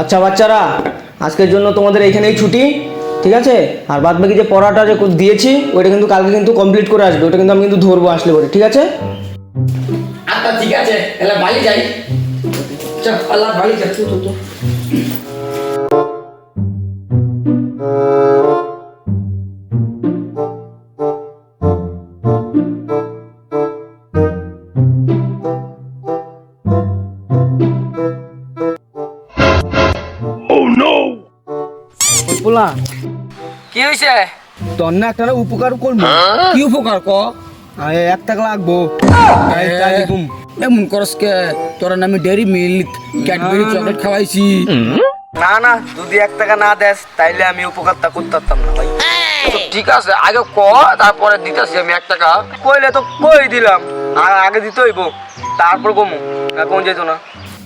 আচ্ছা বাচ্চারা, আজকের জন্য তোমাদের এখানেই ছুটি, ঠিক আছে? আর বাদ বাকি যে পড়াটা যে দিয়েছি, ওইটা কিন্তু কালকে কিন্তু কমপ্লিট করে আসবে, ওটা কিন্তু আমি কিন্তু ধরবো আসলে পরে, ঠিক আছে? আচ্ছা ঠিক আছে, তাহলে বাড়ি যাই। চল আল্লাহ বাড়ি যা তো বলা কি হয়েছে তোর না একটা না উপকার করব। কি উপকার ক? আরে এক টাকা লাগবো। তাই তাই দেখুম। এমন করস কে? তোরা নামে ডেরি মিল্ক ক্যাডবেরি চকলেট খাওয়াইছি। না না যদি এক টাকা না দেস তাইলে আমি উপকারটা করতে পারতাম না ভাই। ঠিক আছে আগে ক তারপরে দিতেছি আমি এক টাকা। কইলে তো কই দিলাম? আর আগে দিতে হইব। তারপর কমু। এখন যেত না।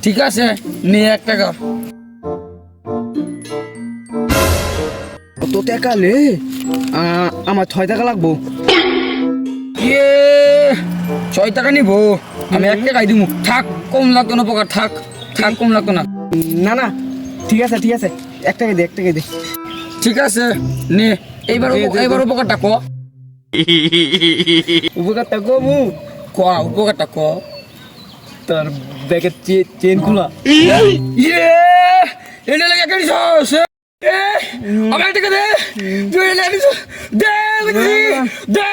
ঠিক আছে নিয়ে এক টাকা। টাকা লে। আমার ছয় টাকা লাগবো। ইয়ে ছয় টাকা নিবো। আমি এক টাকাই দিব থাক কম লাগতো না উপকার থাক থাক কম লাগতো না। না না ঠিক আছে ঠিক আছে। এক টাকা দে এক টাকা দে। ঠিক আছে নে এইবার। এইবার উপকারটা ক। উপকারটা কমু ক উপকারটা ক। তার ব্যাগের চেন খোলা। ইয়ে এটা লাগে কেন দে। তুই দে দে।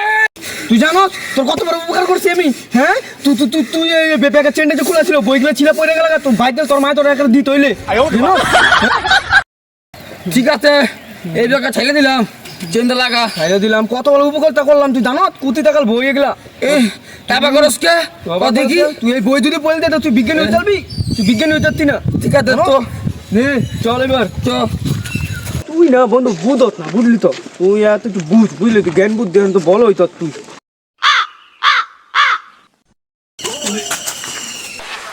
জানো তোর কত বড় উপকার করছি আমি হ্যাঁ? তুই তুই তুই তুই এই ব্যাগের চেনটা যে খোলা ছিল বইগুলো ছিলা পড়ে গেল তোর ভাই তোর মা তোর একটা দিত হইলে। ঠিক আছে এই টাকা ছেড়ে দিলাম চেনটা লাগা। খাইয়ে দিলাম কত বড় উপকারটা করলাম তুই জানো? কুতি টাকার বই এগুলা। এ টাকা করস কে? দেখি। তুই এই বই যদি বলতে তো তুই বিজ্ঞানী হয়ে চলবি তুই বিজ্ঞানী হয়ে যাচ্ছি না? ঠিক আছে তো। নে চল এবার। চ তুই না, বন্ধু বুঝত না, বুঝলি তো? তুই এত একটু বুঝ বুঝলি তুই জ্ঞান বুদ্ধি তো বলো হইত তুই।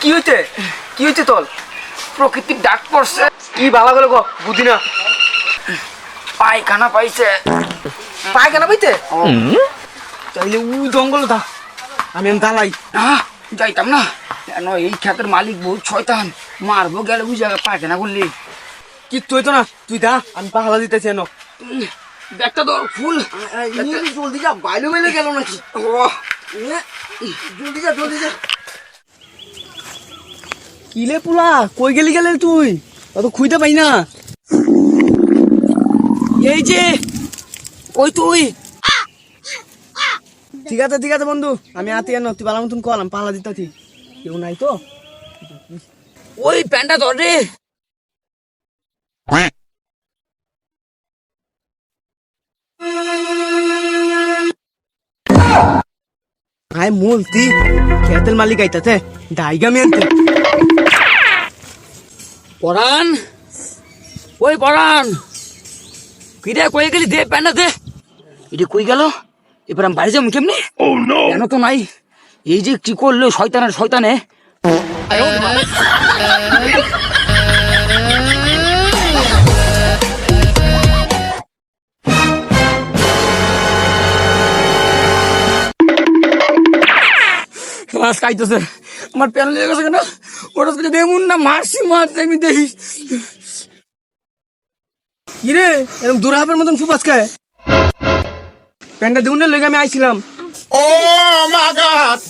কি হইছে? কি হইছে তোর? প্রকৃতির ডাক পড়ছে। কি ভালো করে গো বুঝি না পায়খানা পাইছে। পায়খানা পাইতে চাইলে উই জঙ্গল দা আমি দালাই যাইতাম না। এই খ্যাতের মালিক বহু ছয়তান মারবো গেলে বুঝে পায়খানা করলি। কি তুই তো না। তুই দা আমি পাহালা দিতেছি এনো। ব্যাগটা ধর ফুল। জলদি যা বাইলে বাইলে গেল নাকি? জলদি যা জলদি যা। কিলে পুলা কই গেলি গেলে তুই? অত খুঁজতে পাই না। এই যে ওই তুই। ঠিক আছে ঠিক আছে বন্ধু আমি আতি আনো তুই বালা মতন কলাম পালা দিতাছি। কেউ নাই তো? ওই প্যান্টটা ধর রে। আয় মুলতি খেতের মালিক আইতাছে ডাইগা মেনতে পরান ওই পরান কিরে কই গেলি দে প্যান্টটা দে এটা কই গেল এবার আমি বাড়ি যাব কেমনি কেন তো নাই এই যে কি করল শয়তানের শয়তানে ক্লাস খাইতেছে। আমার প্যান লেগে গেছে কেন? ওটা থেকে দেখুন না, মারছি মাছ আমি দেখি কিরে, এরকম দুরাহাবের মতন সুপাস খায় প্যান্টটা দেউনের লেগে আমি আইছিলাম। ও মা God!